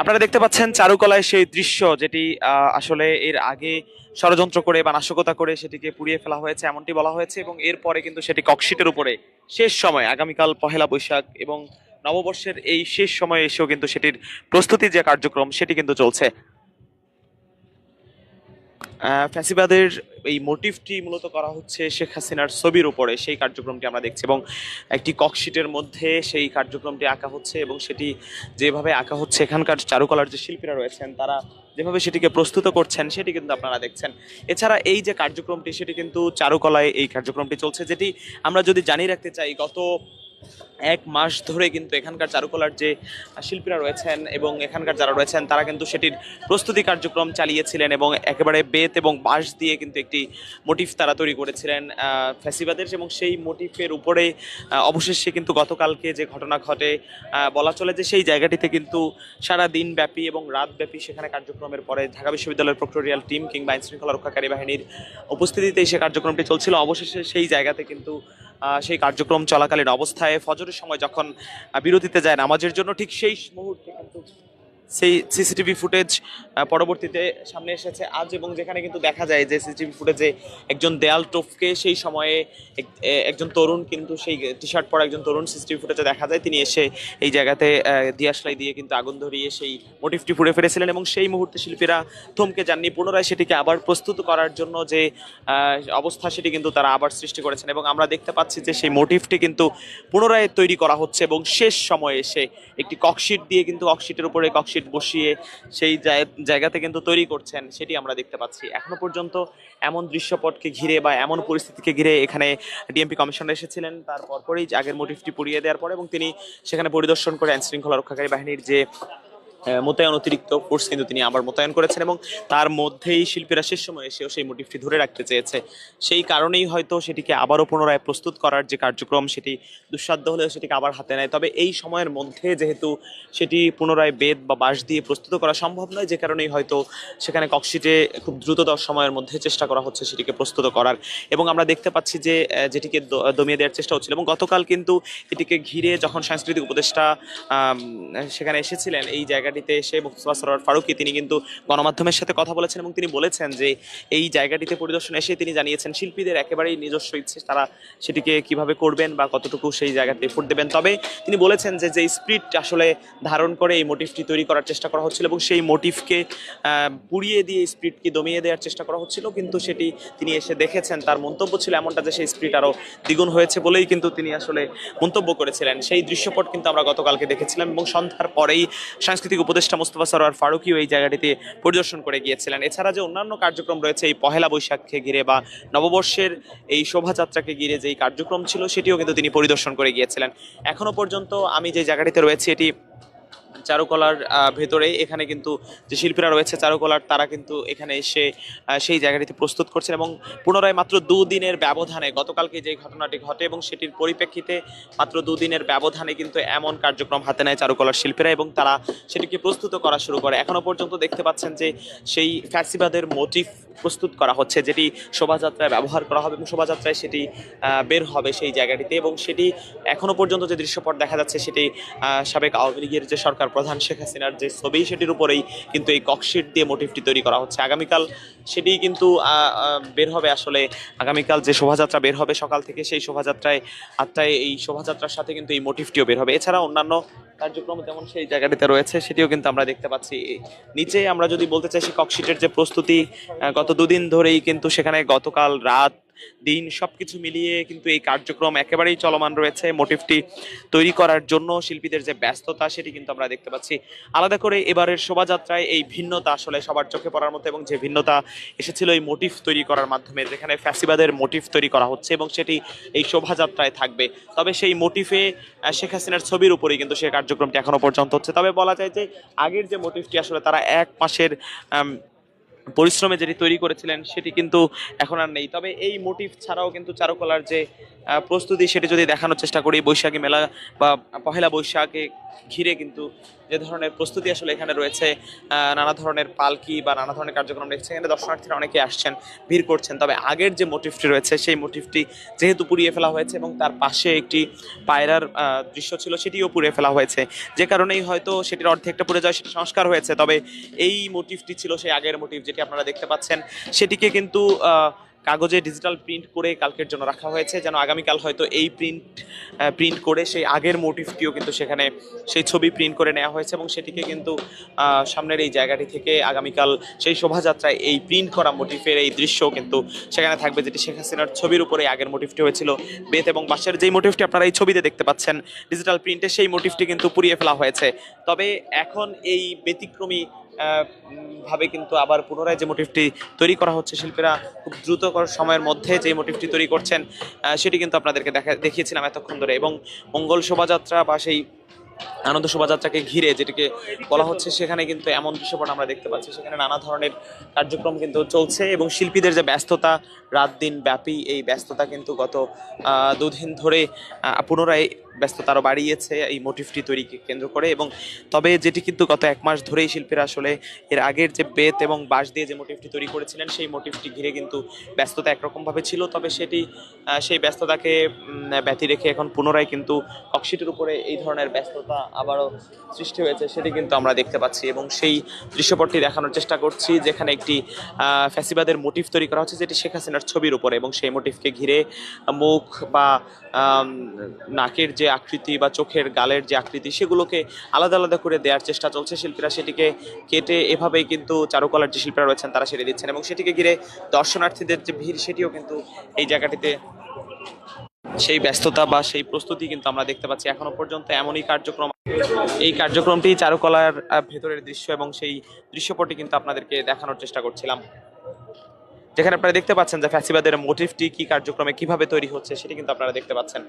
আপনারা দেখতে পাচ্ছেন চারুকলায় সেই দৃশ্য যেটি আসলে এর আগে ষড়যন্ত্র করে বা নাশকতা করে সেটিকে পুড়িয়ে ফেলা হয়েছে, এমনটি বলা হয়েছে এবং এরপরে কিন্তু সেটি ককশিটের উপরে শেষ সময়, আগামীকাল পহেলা বৈশাখ এবং নববর্ষের এই শেষ সময়ে এসেও কিন্তু সেটির প্রস্তুতি যে কার্যক্রম সেটি কিন্তু চলছে। ফ্যাসিবাদের এই মোটিভটি মূলত করা হচ্ছে শেখ হাসিনার ছবির উপরে, সেই কার্যক্রমটি আমরা দেখছি এবং একটি ককশিটের মধ্যে সেই কার্যক্রমটি আঁকা হচ্ছে এবং সেটি যেভাবে আঁকা হচ্ছে, এখানকার চারুকলার যে শিল্পীরা রয়েছেন, তারা যেভাবে সেটিকে প্রস্তুত করছেন, সেটি কিন্তু আপনারা দেখছেন। এছাড়া এই যে কার্যক্রমটি, সেটি কিন্তু চারুকলায় এই কার্যক্রমটি চলছে, যেটি আমরা যদি জানিয়ে রাখতে চাই, গত এক মাস ধরে কিন্তু এখানকার চারুকলার যে শিল্পীরা রয়েছেন এবং এখানকার যারা রয়েছেন, তারা কিন্তু সেটির প্রস্তুতি কার্যক্রম চালিয়েছিলেন এবং একেবারে বেত এবং বাঁশ দিয়ে কিন্তু একটি মোটিভ তারা তৈরি করেছিলেন ফ্যাসিবাদের এবং সেই মোটিভের উপরে অবশেষে কিন্তু গতকালকে যে ঘটনা ঘটে বলা চলে যে সেই জায়গাটিতে কিন্তু সারা দিন ব্যাপী এবং রাত ব্যাপী সেখানে কার্যক্রমের পরে ঢাকা বিশ্ববিদ্যালয়ের প্রক্টোরিয়াল টিম কিংবা আইন শৃঙ্খলা রক্ষাকারী বাহিনীর উপস্থিতিতেই সে কার্যক্রমটি চলছিল। অবশেষে সেই জায়গাতে কিন্তু সেই কার্যক্রম চলাকালীন অবস্থায় ফজরের সময় যখন বিরতিতে যায় নামাজের জন্য, ঠিক সেই মুহূর্তে কিন্তু সেই সিসিটিভি ফুটেজ পরবর্তীতে সামনে এসেছে আজ এবং যেখানে কিন্তু দেখা যায় যে সিসিটিভি ফুটেজে একজন দেয়াল টোপকে সেই সময়ে একজন তরুণ কিন্তু সেই টি শার্ট পরা একজন তরুণ সিসিটিভি ফুটেজে দেখা যায়। তিনি এসে এই জায়গাতে দিয়াশলাই দিয়ে কিন্তু আগুন ধরিয়ে সেই মোটিভটি ফুটে ফেলেছিলেন এবং সেই মুহূর্তে শিল্পীরা থমকে যাননি। পুনরায় সেটিকে আবার প্রস্তুত করার জন্য যে অবস্থা সেটি কিন্তু তারা আবার সৃষ্টি করেছেন এবং আমরা দেখতে পাচ্ছি যে সেই মোটিভটি কিন্তু পুনরায় তৈরি করা হচ্ছে এবং শেষ সময়ে এসে একটি ককশিট দিয়ে কিন্তু ককশিটের উপরে ককশিট বসিয়ে সেই জায়- জায়গাতে কিন্তু তৈরি করছেন, সেটি আমরা দেখতে পাচ্ছি। এখনও পর্যন্ত এমন দৃশ্যপটকে ঘিরে বা এমন পরিস্থিতিকে ঘিরে এখানে ডিএমপি কমিশনার এসেছিলেন। তার পরপরই আগের মোটিভটি পুড়িয়ে দেওয়ার পরে এবং তিনি সেখানে পরিদর্শন করে আইনশৃঙ্খলা রক্ষাকারী বাহিনীর যে মোতায়েন অতিরিক্ত ফোর্স কিন্তু তিনি আবার মোতায়েন করেছেন এবং তার মধ্যেই শিল্পীরা শেষ সময় এসেও সেই মোটিভটি ধরে রাখতে চেয়েছে। সেই কারণেই হয়তো সেটিকে আবারও পুনরায় প্রস্তুত করার যে কার্যক্রম, সেটি দুঃসাধ্য হলেও সেটিকে আবার হাতে নেয়। তবে এই সময়ের মধ্যে যেহেতু সেটি পুনরায় বেদ বা বাঁশ দিয়ে প্রস্তুত করা সম্ভব নয়, যে কারণেই হয়তো সেখানে ককশিটে খুব দ্রুততর সময়ের মধ্যে চেষ্টা করা হচ্ছে সেটিকে প্রস্তুত করার। এবং আমরা দেখতে পাচ্ছি যে যেটিকে দমিয়ে দেওয়ার চেষ্টা হচ্ছিল এবং গতকাল কিন্তু এটিকে ঘিরে যখন সাংস্কৃতিক উপদেষ্টা সেখানে এসেছিলেন, এই জায়গাটিতে এসে মুস্তফা সরোয়ার ফারুকি, তিনি কিন্তু গণমাধ্যমের সাথে কথা বলেছেন এবং তিনি বলেছেন যে এই জায়গাটিতে পরিদর্শন এসে তিনি জানিয়েছেন, শিল্পীদের একেবারেই নিজস্ব ইচ্ছে তারা সেটিকে কীভাবে করবেন বা কতটুকু সেই জায়গাতে এফোর্ট দেবেন। তবে তিনি বলেছেন যে যে স্পিরিট আসলে ধারণ করে এই মোটিভটি তৈরি করার চেষ্টা করা হচ্ছিল এবং সেই মোটিভকে পুড়িয়ে দিয়ে স্পিরিটকে দমিয়ে দেওয়ার চেষ্টা করা হচ্ছিল, কিন্তু সেটি তিনি এসে দেখেছেন। তার মন্তব্য ছিল এমনটা যে, সেই স্পিরিট আরও দ্বিগুণ হয়েছে বলেই কিন্তু তিনি আসলে মন্তব্য করেছিলেন। সেই দৃশ্যপট কিন্তু আমরা গতকালকে দেখেছিলাম এবং সন্ধ্যার পরেই সাংস্কৃতিক উপদেষ্টা মোস্তফা সরোয়ার ফারুকিও এই জায়গাটিতে পরিদর্শন করে গিয়েছিলেন। এছাড়া যে অন্যান্য কার্যক্রম রয়েছে, এই পহেলা বৈশাখকে ঘিরে বা নববর্ষের এই শোভাযাত্রাকে ঘিরে যেই কার্যক্রম ছিল, সেটিও কিন্তু তিনি পরিদর্শন করে গিয়েছিলেন। এখনও পর্যন্ত আমি যে জায়গাটিতে রয়েছি, এটি চারুকলার ভেতরে এখানে কিন্তু যে শিল্পীরা রয়েছে চারুকলার, তারা কিন্তু এখানে এসে সেই জায়গাটিতে প্রস্তুত করছেন এবং পুনরায় মাত্র দুদিনের ব্যবধানে, গতকালকে যে ঘটনাটি ঘটে এবং সেটির পরিপ্রেক্ষিতে মাত্র দুদিনের ব্যবধানে কিন্তু এমন কার্যক্রম হাতে নেয় চারুকলার শিল্পীরা এবং তারা সেটিকে প্রস্তুত করা শুরু করে। এখনও পর্যন্ত দেখতে পাচ্ছেন যে সেই ফ্যাসিবাদের মোটিভ প্রস্তুত করা হচ্ছে, যেটি শোভাযাত্রায় ব্যবহার করা হবে এবং শোভাযাত্রায় সেটি বের হবে সেই জায়গাটিতে এবং সেটি এখনও পর্যন্ত যে দৃশ্যপট দেখা যাচ্ছে সেটি সাবেক আওয়ামী লীগের যে সরকার প্রধান শেখ হাসিনার যে ছবি সেটির উপরেই কিন্তু এই ককশিট দিয়ে মোটিভটি তৈরি করা হচ্ছে। আগামীকাল সেটি কিন্তু বের হবে আসলে, আগামীকাল যে শোভাযাত্রা বের হবে সকাল থেকে সেই শোভাযাত্রায়, আটটায় এই শোভাযাত্রার সাথে কিন্তু এই মোটিভটিও বের হবে। এছাড়া অন্যান্য কার্যক্রম যেমন সেই জায়গাটিতে রয়েছে, সেটিও কিন্তু আমরা দেখতে পাচ্ছি। নিচে আমরা যদি বলতে চাই কক্সিটের যে প্রস্তুতি গত দুদিন ধরেই কিন্তু সেখানে গতকাল রাত দিন সবকিছু মিলিয়ে কিন্তু এই কার্যক্রম একেবারেই চলমান রয়েছে। মোটিভটি তৈরি করার জন্য শিল্পীদের যে ব্যস্ততা সেটি কিন্তু আমরা দেখতে পাচ্ছি। আলাদা করে এবারের শোভাযাত্রায় এই ভিন্নতা আসলে সবার চোখে পড়ার মতো এবং যে ভিন্নতা এসেছিল এই মোটিভ তৈরি করার মাধ্যমে, যেখানে ফ্যাসিবাদের মোটিভ তৈরি করা হচ্ছে এবং সেটি এই শোভাযাত্রায় থাকবে। তবে সেই মোটিভে শেখ হাসিনার ছবির উপরেই কিন্তু সেই কার্যক্রমটি এখনও পর্যন্ত হচ্ছে। তবে বলা যায় যে আগের যে মোটিভটি আসলে তারা এক মাসের পরিশ্রমে যেটি তৈরি করেছিলেন, সেটি কিন্তু এখন আর নেই। তবে এই মোটিভ ছাড়াও কিন্তু চারুকলার যে প্রস্তুতি, সেটি যদি দেখানোর চেষ্টা করি, বৈশাখী মেলা বা পহেলা বৈশাখে ঘিরে কিন্তু যে ধরনের প্রস্তুতি আসলে এখানে রয়েছে নানা ধরনের পালকি বা নানা ধরনের কার্যক্রম রয়েছে এখানে দর্শনার্থীরা অনেকে আসছেন, ভিড় করছেন। তবে আগের যে মোটিভটি রয়েছে, সেই মোটিভটি যেহেতু পুড়িয়ে ফেলা হয়েছে এবং তার পাশে একটি পায়রার দৃশ্য ছিল, সেটিও পুড়িয়ে ফেলা হয়েছে। যে কারণেই হয়তো সেটির অর্ধেকটা পুড়ে যায়, সেটা সংস্কার হয়েছে। তবে এই মোটিভটি ছিল সেই আগের মোটিভ যেটি আপনারা দেখতে পাচ্ছেন। সেটিকে কিন্তু কাগজে ডিজিটাল প্রিন্ট করে কালকের জন্য রাখা হয়েছে, যেন আগামীকাল হয়তো এই প্রিন্ট প্রিন্ট করে সেই আগের মোটিভটিও কিন্তু সেখানে সেই ছবি প্রিন্ট করে নেওয়া হয়েছে এবং সেটিকে কিন্তু সামনের এই জায়গাটি থেকে আগামীকাল সেই শোভাযাত্রায় এই প্রিন্ট করা মোটিভের এই দৃশ্য কিন্তু সেখানে থাকবে, যেটি শেখ হাসিনার ছবির উপরে আগের মোটিভটি হয়েছিল। বেত এবং বাঁশের যেই মোটিভটি আপনারা এই ছবিতে দেখতে পাচ্ছেন ডিজিটাল প্রিন্টে সেই মোটিভটি কিন্তু পুড়িয়ে ফেলা হয়েছে। তবে এখন এই ব্যতিক্রমী ভাবে কিন্তু আবার পুনরায় যে মোটিভটি তৈরি করা হচ্ছে, শিল্পীরা খুব দ্রুত সময়ের মধ্যে যে মোটিভটি তৈরি করছেন সেটি কিন্তু আপনাদেরকে দেখা, দেখিয়েছিলাম এতক্ষণ ধরে এবং মঙ্গল শোভাযাত্রা বা সেই আনন্দ শোভাযাত্রাকে ঘিরে যেটিকে বলা হচ্ছে, সেখানে কিন্তু এমন দৃশ্যপট আমরা দেখতে পাচ্ছি। সেখানে নানা ধরনের কার্যক্রম কিন্তু চলছে এবং শিল্পীদের যে ব্যস্ততা রাত দিন ব্যাপী এই ব্যস্ততা কিন্তু গত দুদিন ধরে পুনরায় ব্যস্ততা আরও বাড়িয়েছে এই মোটিভটি তৈরিকে কেন্দ্র করে। এবং তবে যেটি কিন্তু গত এক মাস ধরেই শিল্পীরা আসলে এর আগের যে বেত এবং বাঁশ দিয়ে যে মোটিভটি তৈরি করেছিলেন, সেই মোটিভটি ঘিরে কিন্তু ব্যস্ততা একরকমভাবে ছিল। তবে সেটি সেই ব্যস্ততাকে ব্যতি রেখে এখন পুনরায় কিন্তু অক্সিটের উপরে এই ধরনের ব্যস্ততা আবারও সৃষ্টি হয়েছে, সেটি কিন্তু আমরা দেখতে পাচ্ছি। এবং সেই দৃশ্যপটটি দেখানোর চেষ্টা করছি, যেখানে একটি ফ্যাসিবাদের মোটিভ তৈরি করা হচ্ছে, যেটি শেখ হাসিনার ছবির উপরে এবং সেই মোটিভকে ঘিরে মুখ বা নাকের যে আকৃতি বা চোখের গালের যে আকৃতি সেগুলোকে আলাদা আলাদা করে দেওয়ার চেষ্টা চলছে শিল্পীরা। সেটিকে কেটে এভাবেই কিন্তু চারুকলার যে শিল্পীরা রয়েছেন তারা সেরে দিচ্ছেন এবং সেটিকে ঘিরে দর্শনার্থীদের যে ভিড় সেটিও কিন্তু এই জায়গাটিতে সেই ব্যস্ততা বা সেই প্রস্তুতি কিন্তু আমরা দেখতে পাচ্ছি। এখনও পর্যন্ত এমনই কার্যক্রম, এই কার্যক্রমটি চারুকলার ভেতরের দৃশ্য এবং সেই দৃশ্যপটি কিন্তু আপনাদেরকে দেখানোর চেষ্টা করছিলাম। যেখানে আপনারা দেখতে পাচ্ছেন যে ফ্যাসিবাদের মোটিভটি কি কার্যক্রমে কীভাবে তৈরি হচ্ছে, সেটি কিন্তু আপনারা দেখতে পাচ্ছেন।